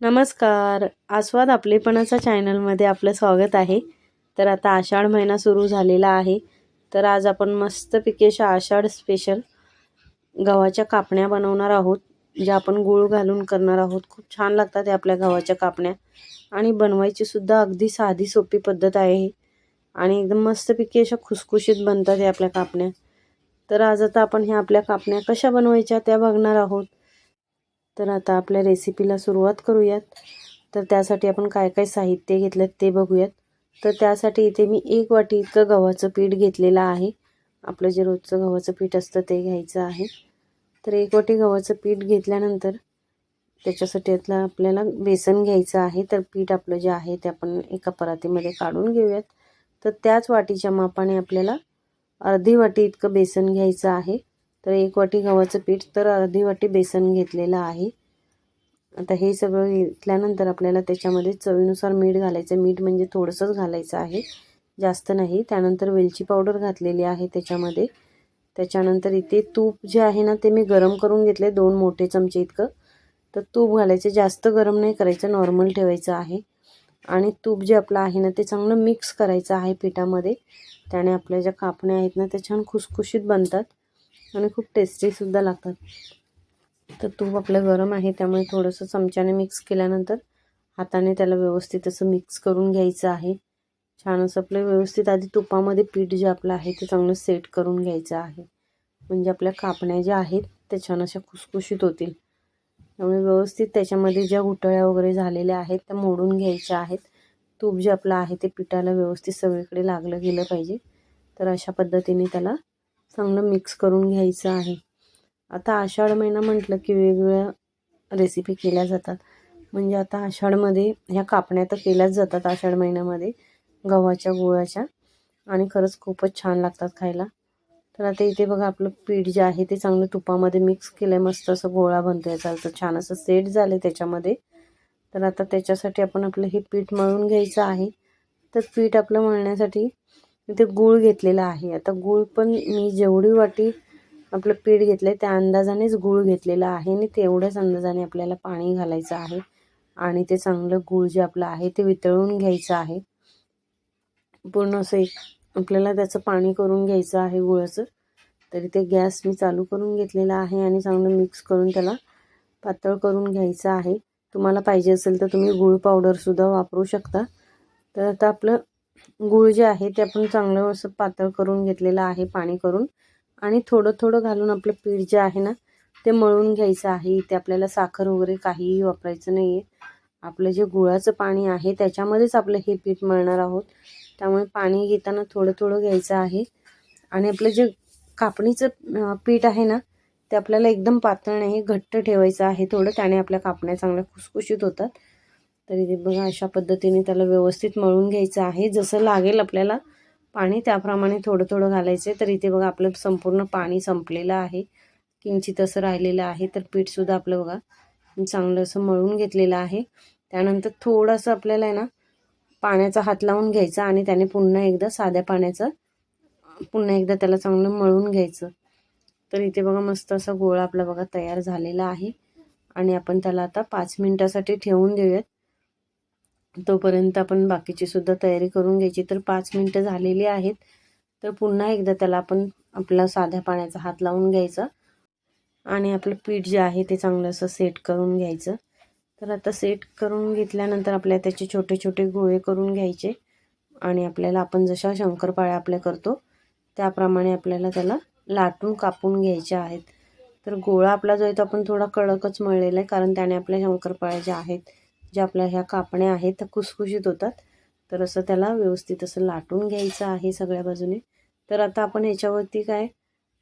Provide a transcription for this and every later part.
नमस्कार. आस्वाद आपलेपणाचा चॅनलमध्ये आपलं स्वागत आहे. तर आता आषाढ महिना सुरू झालेला आहे. तर आज आपण मस्तपैकी अशा आषाढ स्पेशल गव्हाच्या कापण्या बनवणार आहोत. ज्या आपण गूळ घालून करणार आहोत. खूप छान लागतात हे आपल्या गव्हाच्या कापण्या. आणि बनवायची सुद्धा अगदी साधी सोपी पद्धत आहे. आणि एकदम मस्तपैकी अशा खुसखुशीत बनतात हे आपल्या कापण्या. तर आज आता आपण ह्या आपल्या कापण्या कशा बनवायच्या त्या बघणार आहोत. तर आता आपल्या रेसिपीला सुरुवात करूयात. तर त्यासाठी आपण काय काय साहित्य घेतलं ते बघूयात. तर त्यासाठी इथे मी एक वाटी इतकं गव्हाचं पीठ घेतलेलं आहे. आपलं जे रोजचं गव्हाचं पीठ असतं ते घ्यायचं आहे. तर एक वाटी गव्हाचं पीठ घेतल्यानंतर त्याच्यासाठी यातलं आपल्याला बेसन घ्यायचं आहे. तर पीठ आपलं जे आहे ते आपण एका परातीमध्ये काढून घेऊयात. तर त्याच वाटीच्या मापाने आपल्याला अर्धी वाटी इतकं बेसन घ्यायचं आहे. तर एक वाटी गव्हाचं पीठ तर अर्धी वाटी बेसन घेतलेलं आहे. आता हे सगळं घेतल्यानंतर आपल्याला त्याच्यामध्ये चवीनुसार मीठ घालायचं. मीठ म्हणजे थोडंसंच घालायचं आहे. जास्त नाही. त्यानंतर वेलची पावडर घातलेली आहे त्याच्यामध्ये. त्याच्यानंतर इथे तूप जे आहे ना ते मी गरम करून घेतले. दोन मोठे चमचे इतकं. तर तूप घालायचं. जास्त गरम नाही करायचं. नॉर्मल ठेवायचं आहे. आणि तूप जे आपलं आहे ना ते चांगलं मिक्स करायचं आहे पिठामध्ये. त्याने आपल्या ज्या कापण्या आहेत ना त्या छान खुसखुशीत बनतात. आणि खूप टेस्टीसुद्धा लागतात. तर तूप आपलं गरम आहे त्यामुळे थोडंसं चमच्याने मिक्स केल्यानंतर हाताने त्याला व्यवस्थित असं मिक्स करून घ्यायचं आहे. छान असं आपलं व्यवस्थित आधी तुपामध्ये पीठ जे आपलं आहे ते चांगलं सेट करून घ्यायचं आहे. म्हणजे आपल्या कापण्या ज्या आहेत त्या छान अशा खुसखुशीत होतील. त्यामुळे व्यवस्थित त्याच्यामध्ये ज्या गुटळ्या वगैरे झालेल्या आहेत त्या मोडून घ्यायच्या आहेत. तूप जे आपलं आहे ते पिठाला व्यवस्थित सगळीकडे लागलं गेलं पाहिजे. तर अशा पद्धतीने त्याला चांगलं मिक्स करून घ्यायचं आहे. आता आषाढ महिना म्हटलं की वेगवेगळ्या रेसिपी केल्या जातात. म्हणजे आता आषाढमध्ये ह्या कापण्या तर केल्याच जातात आषाढ महिन्यामध्ये गव्हाच्या गुळाच्या. आणि खरंच खूपच छान लागतात खायला. तर आता इथे बघा आपलं पीठ जे आहे ते चांगलं तुपामध्ये मिक्स केलं आहे मस्त असं गोळा बनतो याचा अर्थ छान असं सेट झालं आहे त्याच्यामध्ये. तर आता त्याच्यासाठी आपण आपलं हे पीठ मळून घ्यायचं आहे. तर पीठ आपलं मळण्यासाठी इथे गूळ घेतलेला आहे. आता गूळ पण मी जेवढी वाटी आपलं पीठ घेतलं आहे त्या अंदाजानेच गूळ घेतलेला आहे आणि तेवढ्याच अंदाजाने आपल्याला पाणी घालायचं आहे आणि ते चांगलं गूळ जे आपलं आहे ते वितळून घ्यायचं आहे. पूर्ण असं एक आपल्याला त्याचं पाणी करून घ्यायचं आहे गुळाचं. तरी ते गॅस मी चालू करून घेतलेला आहे आणि चांगलं मिक्स करून त्याला पातळ करून घ्यायचं आहे. तुम्हाला पाहिजे असेल तर तुम्ही गूळ पावडरसुद्धा वापरू शकता. तर आता आपलं गूळ जे आहे ते आपण चांगलं असं पातळ करून घेतलेलं आहे पाणी करून. आणि थोडं थोडं घालून आपलं पीठ जे आहे ना ते मळून घ्यायचं आहे. इथे आपल्याला साखर वगैरे काहीही वापरायचं नाही आहे आपलं जे गुळाचं पाणी आहे त्याच्यामध्येच आपलं हे पीठ मळणार आहोत. त्यामुळे पाणी घेताना थोडं थोडं घ्यायचं आहे. आणि आपलं जे कापणीचं पीठ आहे ना ते आपल्याला एकदम पातळ नाही घट्ट ठेवायचं आहे. थोडं त्याने आपल्या कापण्या चांगल्या खुसखुशीत होतात. तरी ते बघा अशा पद्धतीने त्याला व्यवस्थित मळून घ्यायचं आहे. जसं लागेल आपल्याला पाणी त्याप्रमाणे थोडं थोडं घालायचं आहे तर इथे बघा आपलं संपूर्ण पाणी संपलेलं आहे. किंचित असं राहिलेलं आहे तर पीठसुद्धा आपलं बघा चांगलं असं मळून घेतलेलं आहे. त्यानंतर थोडंसं आपल्याला आहे ना पाण्याचा हात लावून घ्यायचा आणि त्याने पुन्हा एकदा साध्या पाण्याचं पुन्हा एकदा त्याला चांगलं मळून घ्यायचं. तर इथे बघा मस्त असा गोळा आपला बघा तयार झालेला आहे. आणि आपण त्याला आता पाच मिनटासाठी ठेवून देऊयात. तोपर्यंत आपण बाकीची सुद्धा तयारी करून घ्यायची. तर पाच मिनटं झालेली आहेत. तर पुन्हा एकदा त्याला आपण आपला साध्या पाण्याचा हात लावून घ्यायचा. आणि आपलं पीठ जे आहे ते चांगलं असं सेट करून घ्यायचं. तर आता सेट करून घेतल्यानंतर आपल्या त्याचे छोटे छोटे गोळे करून घ्यायचे. आणि आपल्याला आपण जशा शंकरपाळ्या आपल्या करतो त्याप्रमाणे आपल्याला त्याला लाटून कापून घ्यायच्या आहेत. तर गोळा आपला जो आहे तो आपण थोडा कडकच मळलेला आहे कारण त्याने आपल्या शंकरपाळ्या ज्या आहेत ज्या आपल्या ह्या कापण्या आहेत त्या खुसखुशीत होतात. तर असं त्याला व्यवस्थित असं लाटून घ्यायचं आहे सगळ्या बाजूने. तर आता आपण ह्याच्यावरती काय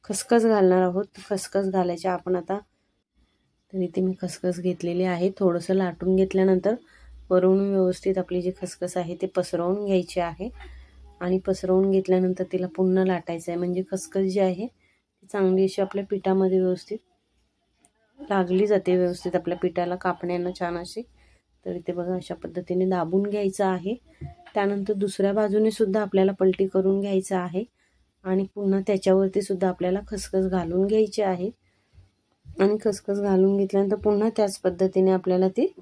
खसखस घालणार आहोत. खसखस घालायचे आपण आता. तर इथे मी खसखस घेतलेली आहे. थोडंसं लाटून घेतल्यानंतर वरून व्यवस्थित आपली जी खसखस आहे ते पसरवून घ्यायची आहे. आणि पसरवून घेतल्यानंतर तिला पुन्हा लाटायचं आहे. म्हणजे खसखस जी आहे ती चांगली अशी आपल्या पिठामध्ये व्यवस्थित लागली जाते. व्यवस्थित आपल्या पिठाला कापण्यानं छान अशी तर इथे बघा अशा पद्धतीने दाबून घ्यायचं आहे. त्यानंतर दुसऱ्या बाजूने सुद्धा आपल्याला पलटी करून घ्यायचं आहे. आणि पुन्हा त्याच्यावरती सुद्धा आपल्याला खसखस घालून घ्यायची आहे. आणि खसखस घालून घेतल्यानंतर पुन्हा त्याच पद्धतीने आपल्याला ती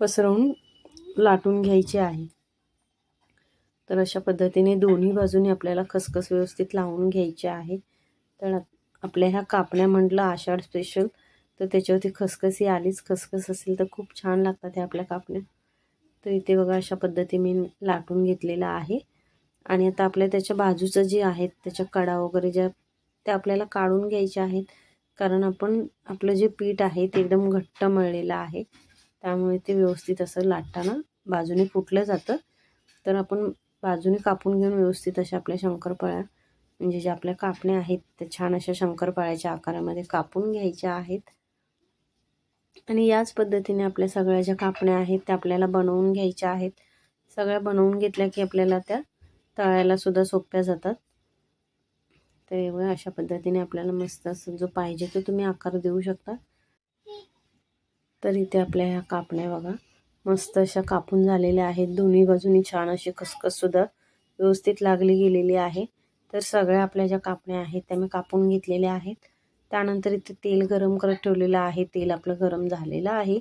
पसरवून लाटून घ्यायची आहे. तर अशा पद्धतीने दोन्ही बाजूने आपल्याला खसखस व्यवस्थित लावून घ्यायची आहे. तर आपल्या ह्या कापण्या म्हटलं आषाढ स्पेशल तर त्याच्यावरती खसखस ही आलीच. खसखस असेल तर खूप छान लागतात ह्या आपल्या कापण्या तर इथे बघा अशा पद्धतीने मी लाटून घेतलेलं आहे. आणि आता आपल्या त्याच्या बाजूचं जे आहेत त्याच्या कडा वगैरे ज्या त्या आपल्याला काढून घ्यायच्या आहेत. कारण आपण आपलं जे पीठ आहे ते एकदम घट्ट मळलेलं आहे. त्यामुळे ते व्यवस्थित असं लाटताना बाजूने फुटलं जातं. तर आपण बाजूने कापून घेऊन व्यवस्थित अशा आपल्या शंकरपाळ्या म्हणजे ज्या आपल्या कापण्या आहेत त्या छान अशा शंकरपाळ्याच्या आकारामध्ये कापून घ्यायच्या आहेत. आणि याच पद्धतीने आपल्या सगळ्या ज्या कापण्या आहेत त्या आपल्याला बनवून घ्यायच्या आहेत. सगळ्या बनवून घेतल्या की आपल्याला त्या तळायला सुद्धा सोप्या जातात. तर एवढ्या अशा पद्धतीने आपल्याला मस्त असं जो पाहिजे तो तुम्ही आकार देऊ शकता. तर इथे आपल्या ह्या कापण्या बघा. मस्त अशा कापून झालेल्या आहेत. दोन्ही बाजूनी छान अशी खसखससुद्धा व्यवस्थित लागली गेलेली आहे. तर सगळ्या आपल्या ज्या कापण्या आहेत त्या मी कापून घेतलेल्या आहेत. त्यानंतर इथे तेल गरम करत ठेवलेलं आहे. तेल आपलं गरम झालेलं आहे.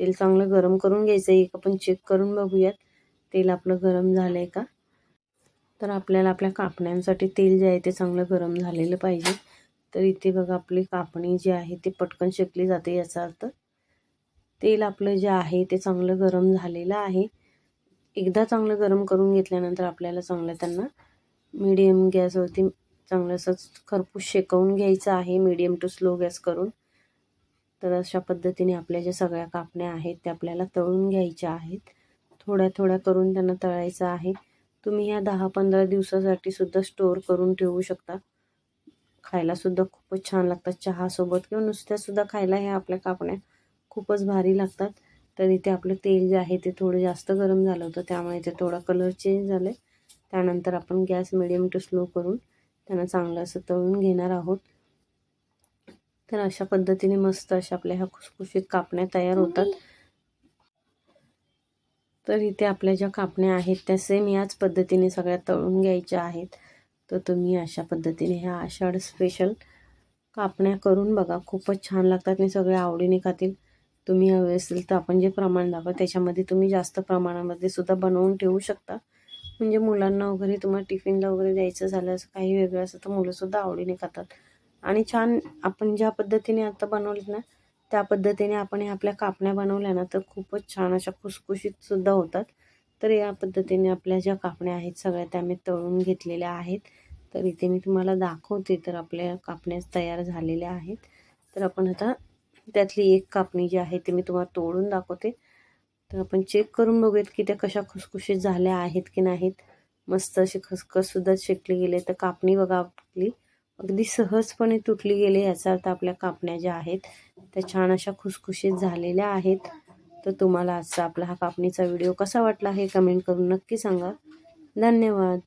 तेल चांगलं गरम करून घ्यायचं आहे एक आपण चेक करून बघूयात. तेल आपलं गरम झालं आहे का? तर आपल्याला आपल्या कापण्यांसाठी तेल जे आहे ते चांगलं गरम झालेलं पाहिजे. तर इथे बघा आपली कापणी जी आहे ती पटकन शेकली जाते याचा अर्थ. तेल आपलं जे आहे ते चांगलं गरम झालेलं आहे. एकदा चांगलं गरम करून घेतल्यानंतर आपल्याला चांगलं त्यांना मीडियम गॅसवरती चांगलं असंच खरपूस शेकवून घ्यायचं आहे मीडियम टू स्लो गॅस करून. तर अशा पद्धतीने आपल्या ज्या सगळ्या कापण्या आहेत त्या आपल्याला तळून घ्यायच्या आहेत. थोड्या थोड्या करून त्यांना तळायचं आहे. तुम्ही ह्या दहा पंधरा दिवसासाठी सुद्धा स्टोअर करून ठेवू शकता. खायलासुद्धा खूपच छान लागतात. चहासोबत किंवा नुसत्यासुद्धा खायला ह्या आपल्या कापण्या खूपच भारी लागतात. तर इथे आपलं तेल जे आहे ते थोडं जास्त गरम झालं होतं त्यामुळे ते थोडा कलर चेंज झालं त्यानंतर आपण गॅस मिडियम टू स्लो करून त्यांना चांगलं असं तळून घेणार आहोत. तर अशा पद्धतीने मस्त अशा आपल्या ह्या खुसखुशीत कापण्या तयार होतात. तर इथे आपल्या ज्या कापण्या आहेत त्या सेम याच पद्धतीने सगळ्या तळून घ्यायच्या आहेत. तर तुम्ही अशा पद्धतीने ह्या आषाढ स्पेशल कापण्या करून बघा. खूपच छान लागतात आणि सगळे आवडीने खातील. तुम्ही हवे असेल तर आपण जे प्रमाण दाखवा त्याच्यामध्ये तुम्ही जास्त प्रमाणामध्ये सुद्धा बनवून ठेवू शकता. म्हणजे मुलांना वगैरे तुम्हाला टिफिनला वगैरे द्यायचं झालं असं काही वेगळं असं तर मुलंसुद्धा आवडीने खातात. आणि छान आपण ज्या पद्धतीने आता बनवलेत ना त्या पद्धतीने आपण ह्या आपल्या कापण्या बनवल्या ना तर खूपच छान अशा खुसखुशीतसुद्धा होतात. तर या पद्धतीने आपल्या ज्या कापण्या आहेत सगळ्या त्या मी तळून घेतलेल्या आहेत. तर इथे मी तुम्हाला दाखवते तर आपल्या कापण्या तयार झालेल्या आहेत. तर आपण आता त्यातली एक कापणी जी आहे ती मी तुम्हाला तोडून दाखवते. तर आपण चेक करून बघूयात की त्या कशा खुसखुशीत झाल्या आहेत की नाहीत. मस्त अशी खसखससुद्धा शेकली गेले तर कापणी बघा आपली. अगदी सहजपणे तुटली गेली याचा अर्थ आपल्या कापण्या ज्या आहेत त्या छान अशा खुसखुशीत झालेल्या आहेत. तर तुम्हाला आजचा आपला हा कापणीचा व्हिडिओ कसा वाटला हे कमेंट करून नक्की सांगा. धन्यवाद.